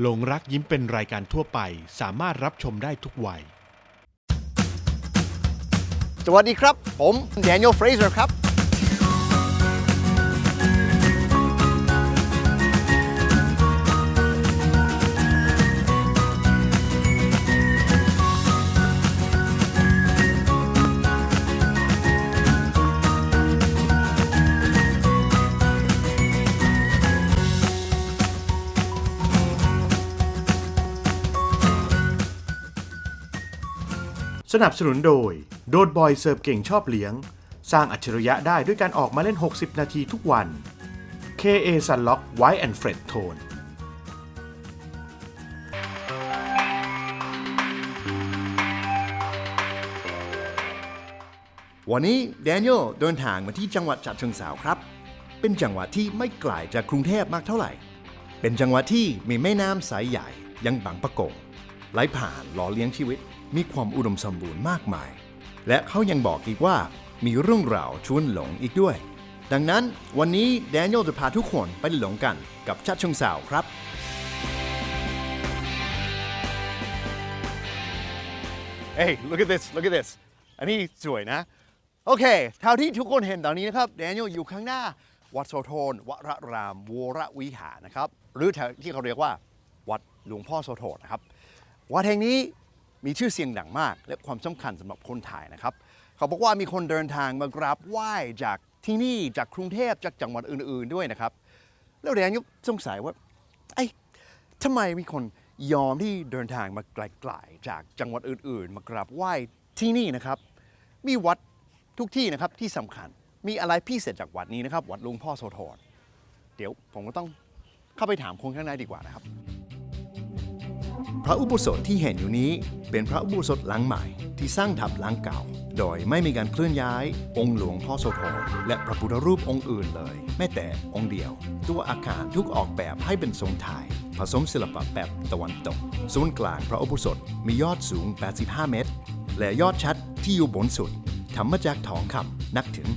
หลงรักยิ้มเป็นรายการทั่วไป สามารถรับชมได้ทุกวัย สวัสดีครับ ผมแดเนียลเฟรเซอร์ครับ สนับสนุนโดย โดดบอยเสิร์ฟเก่งชอบเลี้ยง สร้างอัจฉริยะได้ด้วยการออกมาเล่น 60 นาทีทุกวัน KA Sunlock White and Fred Tone วันนี้ Daniel เดินทางมาที่จังหวัดฉะเชิงเทราครับ เป็นจังหวัดที่ไม่ไกลจากกรุงเทพมากเท่าไหร่ เป็นจังหวัดที่มีแม่น้ำสายใหญ่อยังบางปะกงไหลผ่านหล่อเลี้ยงชีวิต มีความอุดมสมบูรณ์มากมาย และเขายังบอกอีกว่ามีเรื่องราวชวนหลงอีกด้วย ดังนั้นวันนี้ Daniel จะพาทุกคนไปหลงกันกับฉะเชิงเทราครับ Hey look at this look at this อันนี้สวยนะ โอเคเท่าที่ทุกคนเห็นตอนนี้นะครับแดเนียลอยู่ข้างหน้า วัดโสธรวรรามวรวิหารนะครับ หรือที่เขาเรียกว่า วัดหลวงพ่อโสธรนะครับ วัดแห่งนี้ มีชื่อเสียงดังมาก และความสำคัญสำหรับคนไทยนะครับ เขาบอกว่ามีคนเดินทางมากราบไหว้จากที่นี่จากกรุงเทพจากจังหวัดอื่น ๆด้วยนะครับ แล้วแดนียลสงสัยว่าไอ้ทำไมมีคนยอมที่เดินทางมาไกลๆจากจังหวัดอื่น ๆ มากราบไหว้ที่นี่นะครับ มีวัดทุกที่นะครับที่สำคัญมีอะไรพิเศษจากวัดนี้นะครับ วัดหลวงพ่อโสธรเดี๋ยวผมก็ต้องเข้าไปถามคนข้างในดีกว่านะครับ ระอุโบสถที่เห็นอยู่นี้เป็นพระอุโบสถหลังใหม่ที่สร้างทับหลังเก่า โดยไม่มีการเคลื่อนย้าย องค์หลวงพ่อโสธรและพระพุทธรูปองค์อื่นเลย แม้แต่องค์เดียว ตัวอาคารทุกออกแบบให้เป็นทรงไทยผสมศิลปะแบบตะวันตกศูนย์กลางพระอุโบสถมียอดสูง 85 เมตร และยอดชัดที่อยู่บนสุดทำมาจากทองคำนักถึง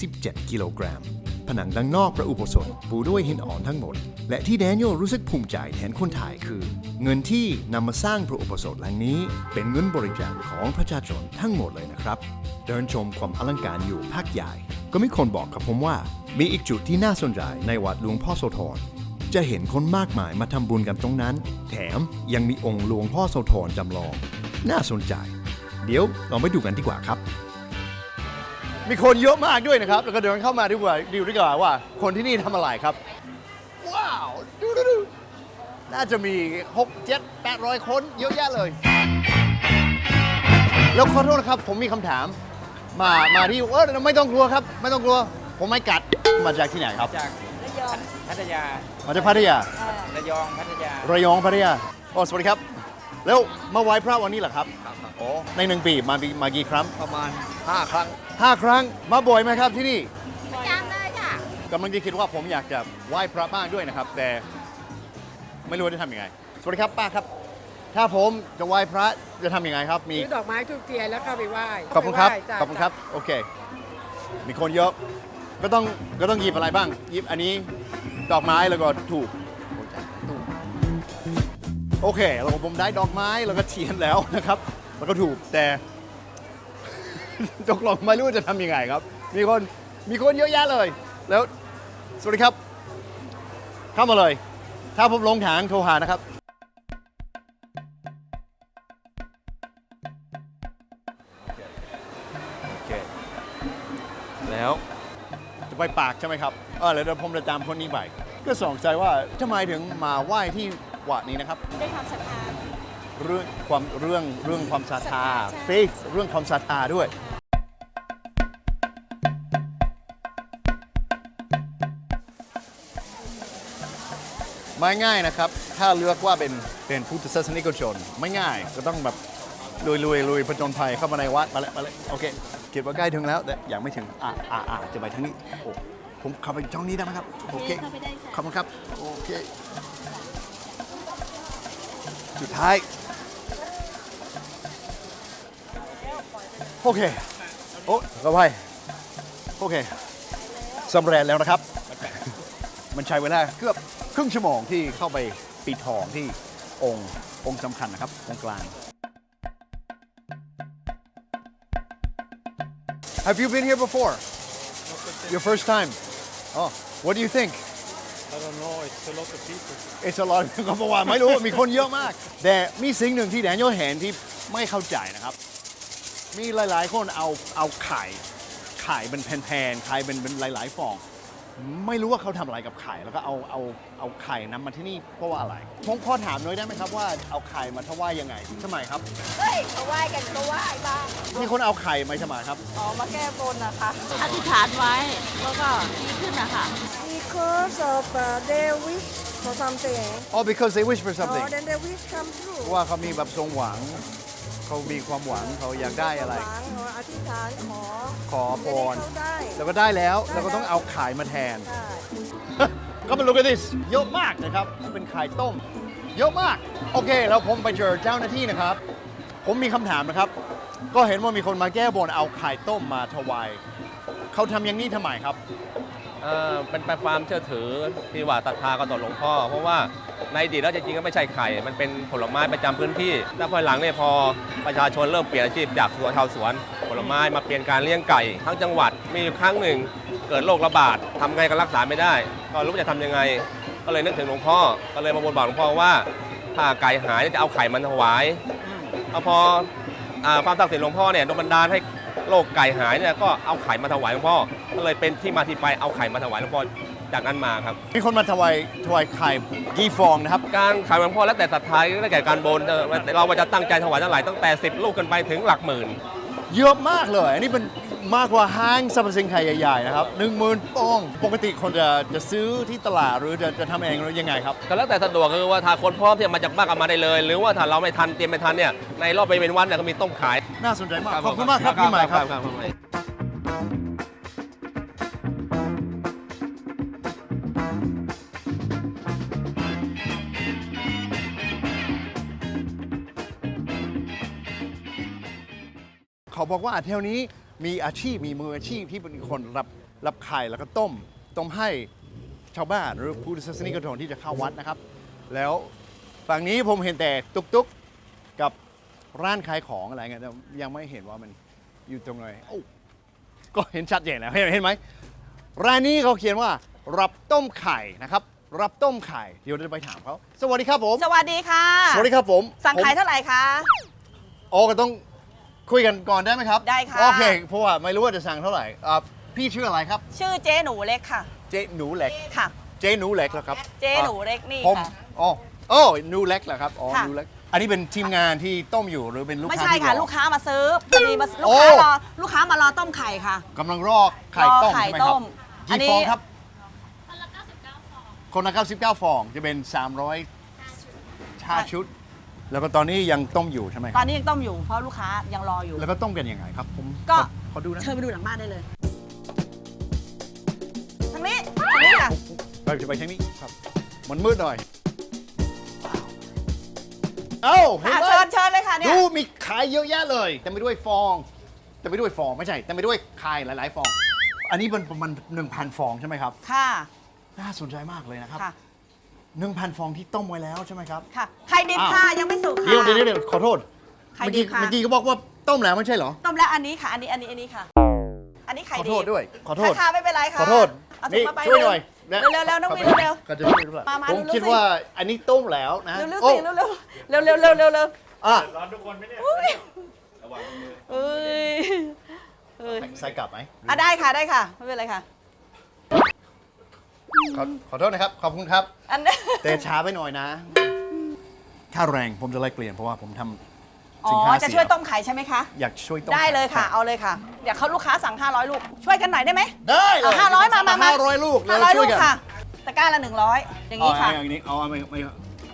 77 กิโลกรัม ผนังด้านนอกพระอุโบสถปูด้วยหินอ่อนทั้งหมด และที่แดเนียลรู้สึกภูมิใจแทนคนไทยคือ เงินที่นำมาสร้างพระอุโบสถหลังนี้ เป็นเงินบริจาคของประชาชนทั้งหมดเลยนะครับ เดินชมความอลังการอยู่ภาคใหญ่ ก็มีคนบอกกับผมว่า มีอีกจุดที่น่าสนใจในวัดหลวงพ่อโสธรจะเห็นคนมากมายมาทำบุญกันตรงนั้น แถมยังมีองค์หลวงพ่อโสธรจำลอง น่าสนใจ เดี๋ยวเราไปดูกันดีกว่าครับ มีคนเยอะมากด้วยนะครับ แล้วก็เดินเข้ามาดีกว่าดูดีกว่าว่า คนที่นี่ทำอะไรครับ ว้าวดูดูดูน่าจะมี 6 7 800 คนเยอะแยะเลย แล้วขอโทษนะครับ ผมมีคำถาม มามาที่เออไม่ต้องกลัวครับ ไม่ต้องกลัว ผมไม่กัดมาจากที่ไหนครับ จากพัทยามาจากพัทยาระยองพัทยา ระยองพัทยาโอ้สวัสดีครับ แล้วมาไหว้พระวันนี้เหรอครับโอ้ในหนึ่งปีมาปีมากี่ครั้งประมาณ 5 ครั้ง ห้าครั้งมาบ่อยไหมครับที่นี่ประจำเลยค่ะ กำลังจะคิดว่าผมอยากจะไหว้พระบ้างด้วยนะครับ แต่ไม่รู้ว่าจะทำยังไง สวัสดีครับป้าครับ ถ้าผมจะไหว้พระจะทำยังไงครับมี ซื้อดอกไม้ทุกเทียนแล้วเข้าไปไหว้ขอบคุณครับ ไปไหว้จ้ะขอบคุณครับ โอเค มีคนเยอะ ก็ต้อง ก็ต้องหยิบอะไรบ้าง หยิบอันนี้ ดอกไม้แล้วก็ถูก โอเคเราผมได้ดอกไม้แล้วก็เทียนแล้วนะครับ แล้วก็ถูก แต่ ตกลงไม่รู้จะทำยังไงครับ มีคนมีคนเยอะแยะเลย แล้วสวัสดีครับ เข้ามาเลย ถ้าผมลงทางโทรหานะครับ โอเค แล้ว จะไปปากใช่ไหมครับ เออแล้วเดี๋ยวผมจะตามคนนี้ไป ก็สงสัยว่าทำไมถึงมาไหว้ที่วัดนี้นะครับ ด้วยความศรัทธา เรื่องความเรื่องเรื่องความศรัทธาใช่ faith เรื่องความศรัทธาด้วย ไม่ง่ายนะครับ ถ้าเลือกว่าเป็นเป็นพุทธศาสนิกชน ไม่ง่ายก็ต้องแบบลุยลุยลุยผจญภัยเข้ามาในวัดมาเลยมาเลยโอเคคิดว่าใกล้ถึงแล้วแต่ยังไม่ถึงอ่าอ่าอ่าจะไปทางนี้โอ้ผมเข้าไปช่องนี้ได้ไหมครับโอเคเข้าไปได้ค่ะขอบคุณครับโอเคสุดท้าย โอเค โอ้ก็ไปโอเคสำเร็จแล้วนะครับ มันใช้เวลาเกือบครึ่งชั่วโมงที่เข้าไปปีทองที่องค์องค์สำคัญนะครับตรงกลาง Have you been here before? Your first time? Oh, what do you think? I don't know, it's a lot of people. It's a lot ก็บอกว่าไม่รู้มีคนเยอะมาก แต่มีสิ่งหนึ่งที่แดเนียลเห็นที่ไม่เข้าใจนะครับ มีหลายๆ คนเอาเอาไข่ไข่เป็นแผ่นๆไข่เป็นเป็นหลาย ๆ ฟอง ไม่รู้ว่าเขาทำอะไรกับไข่แล้วก็เอาเอาเอาไข่นำมาที่นี่เพราะว่าอะไรผมขอถามหน่อยได้ไหมครับว่าเอาไข่มาถวายยังไงทำไมครับเฮ้ยเขาไหว้กันก็ไหว้บ้างมีคนเอาไข่มาทำไมครับอ๋อมาแก้บนนะคะอธิษฐานไว้แล้วก็ดีขึ้นนะคะ Because of uh, their wish for something, Oh because they wish for something oh, then their wish come เพ true. ราะว่าเขามีแบบทรงหวัง เขามีความหวังเขาอยากได้อะไร หวังขออธิษฐานขอขอพร จะได้แล้วก็ได้แล้วแล้วก็ต้องเอาไข่มาแทนเข้าได้ก็มา look at this เยอะมากนะครับเป็นไข่ต้ม เยอะมาก โอเค แล้วผมไปเจอเจ้าหน้าที่นะครับ ผมมีคำถามนะครับ ก็เห็นว่ามีคนมาแก้บนเอาไข่ต้มมาถวายเขาทำอย่างนี้ทำไมครับ เอ่อเป็นไปความเชื่อถือที่ว่าศรัทธาก็ต่อหลวงพ่อ เพราะว่า ในอดีตแล้วจริงๆก็ไม่ใช่ไข่มันเป็นผลไม้ประจำพื้นที่แล้วภายหลังเนี่ยพอประชาชนเริ่มเปลี่ยนอาชีพจากสวนชาวสวน ผลไม้มาเปลี่ยนการเลี้ยงไก่ ทั้งจังหวัดมีครั้งหนึ่ง เกิดโรคระบาดทำไงก็รักษาไม่ได้ ก็รู้ว่าจะทำยังไง ก็เลยนึกถึงหลวงพ่อ ก็เลยมาบนบอกหลวงพ่อว่า ถ้าไก่หายจะเอาไข่มันถวายเอาพอความศักดิ์สิทธิ์หลวงพ่อเนี่ยโดนบันดาลให้โรคไก่หายเนี่ยก็เอาไข่มาถวายหลวงพ่อก็เลยเป็นที่มาที่ไปเอาไข่มาถวายหลวงพ่อ จากนั้นมาครับ มีคนมาถวายถวายไข่กี่ฟองนะครับ การขายหลวงพ่อแล้วแต่ศรัทธาแล้วแต่การบนเออเราจะตั้งใจถวายเท่าไหร่ตั้งแต่ 10 ลูกขึ้นไปถึงหลักหมื่น เยอะมากเลย อันนี้เป็นมากกว่าห้างสรรพสินค้าใหญ่ๆนะครับหนึ่งหมื่นฟอง ปกติคนจะจะซื้อที่ตลาดหรือจะจะทำเองหรือยังไงครับ ก็แล้วแต่สะดวกคือว่าถ้าคนพร้อมที่จะมาจากบ้านก็มาได้เลย หรือว่าถ้าเราไม่ทันเตรียมไม่ทันเนี่ยในรอบไปเป็นวันเนี่ยก็มีต้มขาย น่าสนใจมาก ขอบคุณมากครับพี่ใหม่ครับ เขาบอกว่าแถวนี้มีอาชีพมีมืออาชีพที่เป็นคนรับรับไข่แล้วก็ต้ม ต้มให้ชาวบ้านหรือผู้ศาสนิกชนที่จะเข้าวัดนะครับ แล้วฝั่งนี้ผมเห็นแต่ตุกตุกกับร้านขายของอะไรเงี้ยแต่ยังไม่เห็นว่ามันอยู่ตรงไหนโอ้ก็เห็นชัดเจนแล้วเห็นเห็นไหมร้านนี้เขาเขียนว่า รับต้มไข่นะครับ รับต้มไข่เดี๋ยวเราจะไปถามเขาสวัสดีครับผม สวัสดีค่ะ สวัสดีครับผมสั่งขายผมเท่าไหร่คะโอ้ก็ต้อง คุยกันก่อนได้ไหมครับได้ค่ะ โอเคเพราะว่าไม่รู้ว่าจะสั่งเท่าไหร่อ่าพี่ชื่ออะไรครับ ชื่อเจ๊หนูเล็กค่ะ เจ๊หนูเล็ก ค่ะ เจ๊หนูเล็กเหรอครับเจ๊หนูเล็กนี่ผมค่ะ อ๋อโอ้หนูเล็กเหรอครับอ๋อค่ะ หนูเล็กอันนี้เป็นทีมงานที่ต้มอยู่หรือเป็นลูกไม่ค้าใช่ที่ค่ะรอ ลูกค้ามาซื้อพอดีมาลูโอ้กค้ารอลูกค้ามารอต้มไข่ค่ะ กำลังรอไข่ต้มรอไข่ใช่ไหมครัต้บมอันกี่นี้ฟองครับ คนละ99ฟอง จะเป็น 300ชาชุด แล้วก็ตอนนี้ยังต้มอยู่ใช่ไหมคตอรับนนี้ยังต้มอยู่เพราะลูกค้ายังรออยู่ แล้วก็ต้มกันยังไงครับ ผมก็ ขอขอดูนะเชิญไปดูหลังบ้านได้เลยทางนี้ทางนี้ค่ะเราจะไปทางนี้ครับ มันมืดหน่อยเอ้าเห็นอะไหม เชิญเชิญเลยค่ะเนี่ย ดูมีขายเยอะแยะเลยเต็มไปด้วยฟองเต็มไปด้วยฟองไม่ใช่เต็มไปด้วยไข่หลาย ๆ ฟอง อันนี้เป็นประมาณ1,000ฟองใช่ไหมครับ ค่ะ น่าสนใจมากเลยนะครับ ค่ะ 1,000 ฟองที่ต้มไว้แล้วใช่ไหมครับ ค่ะไข่ดิบอ้าวค่ะยังไม่สุกค่ะ เดี๋ยวเดี๋ยวเดี๋ยวขอโทษ ไข่เมื่อดิกี้บค่ะ เมื่อกี้ก็บอกว่าต้มแล้วไม่ใช่เหรอ ต้มแล้วอันนี้ค่ะ อันนี้อันนี้อันนี้ค่ะ อันนี้ไข่ขอดิบโทษด้วยขอโทษค่ะค่ะไม่เป็นไรค่ะขอโทษเอาถุนี่งมาไปช่วยหน่อยเร็วเร็วเร็วน้องวินเร็ว ก็จะช่วยด้วยมามาผมเร็วๆคิดสิว่าอันนี้ต้มแล้วนะเร็วเร็วโอ้สิเร็วเร็วเร็วเร็วเร็วเร็วเร็วอะอุ้ยเอ้ยเอ้ยใส่กลับไหมอะได้ค่ะได้ค่ะไม่เป็นไรค่ะ ขอขอโทษนะครับ ขอบคุณครับ อันนี้แต่ช้าไปหน่อยนะ ค่าแรงผมจะไล่เปลี่ยนเพราะว่าผมทำอ๋สินอค้าจะเสีช่วยต้มไข่ใช่ไหมคะ อยากช่วยต้มได้เลยค่ะเอาเลยค่ะ เดี๋ยวเขาลูกค้าสั่ง 500 ลูก ช่วยกันหน่อยได้ไหม ได้เลยเอา500มามามา ห้าร้อยลูกแล้ว500 ช่ลูวยกกันค่ะ ตะกร้าละ 100 อย่างอ๋อนี้ค่ะอย่างนี้อ๋อไม่ไม่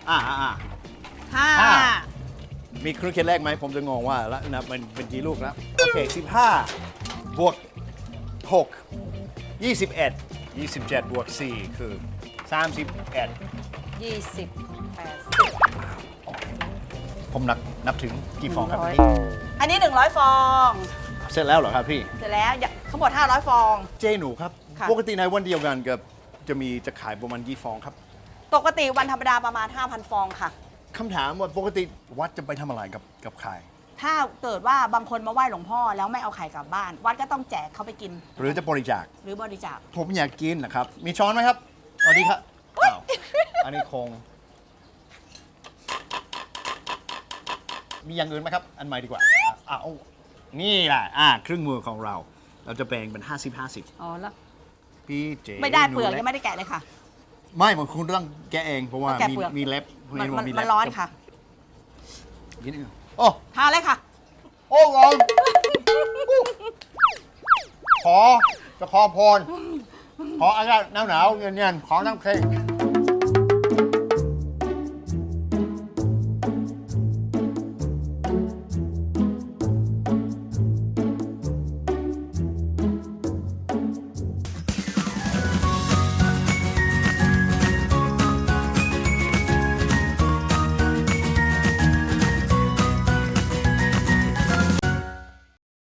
อ่าอ่าอ่า ห้า ห้า มีเครื่องคิดเลขไหมผมจะงงว่าแล้วนะมันเป็นกี่ลูกแล้วโอเค 15 บวก 6 21 27 บวก 4 คือ 31ยี่สิบแปดผมนับนับถึงกี่ฟองครับร้อยอันนี้ 100 ฟอง เสร็จแล้วเหรอครับพี่ เสร็จแล้วอย่าทั้งหมด500 ฟอง เจหนูครับ ค่ะ ปกติในวันเดียวกันกับจะมีจะขายประมาณกี่ฟองครับปกติวันธรรมดาประมาณ 5,000 ฟองค่ะ คำถามว่าปกติวัดจะไปทำอะไรกับกับไข่ ถ้าเกิดว่าบางคนมาไหว้หลวงพ่อแล้วไม่เอาไข่กลับบ้าน วัดก็ต้องแจกเขาไปกิน หรือจะบริจาค หรือบริจาค ผมอยากกินนะครับ มีช้อนไหมครับสวัสดีครับอ้าวอันนี้คง มีอย่างอื่นไหมครับ อันใหม่ดีกว่าอะอะเอานี่แหละอะเครื่องมือของเรา เราจะแบ่งเป็น 50 50อ๋อแล้วพี่เจไม่ได้เปลือกหนูยังไม่ได้แกะเลยค่ะ ไม่มันคุณต้องแกะเองเพราะว่าต้องแกะมีเปลือก มีเล็บมันเห็มันว่ามันเล็บร้อนค่ะ นิดนึง โอ้ ทานเลยค่ะ โอ้ร้อนขอ จะขอพร ขออากาศหนาวๆเย็นๆ ขอน้ำเค็ม